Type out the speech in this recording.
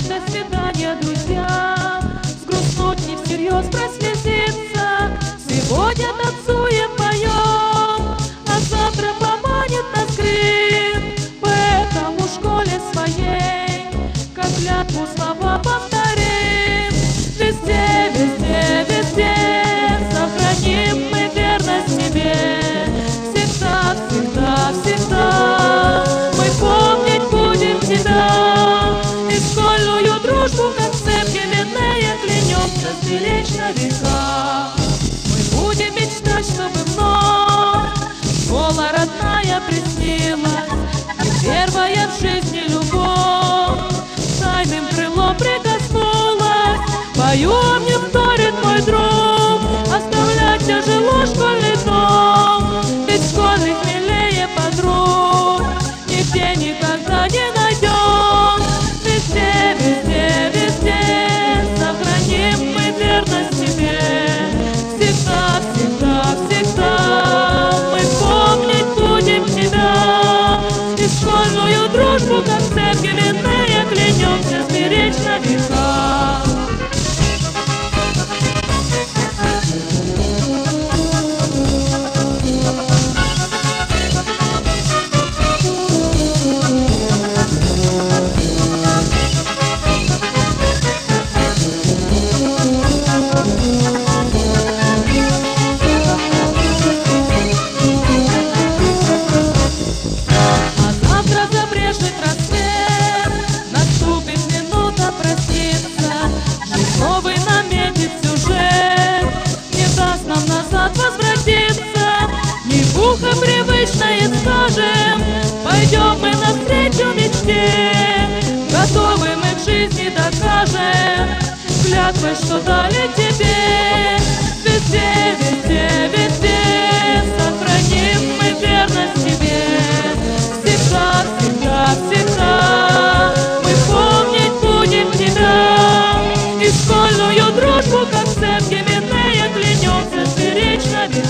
сказать до свидания друзья, сгрустнуть не всерьез прослезиться. Сегодня танцуем, поем, а завтра поманит нас грим. Поэтому в школе своей, как клятву слова повторяем. ayuda. клятвы, что дали тебе Везде, везде, везде Сохраним мы верность тебе. Всегда, всегда, всегда. Мы помнить будем тебя. И школьную дружбу, как цепь, именные Клянемся сберечь навек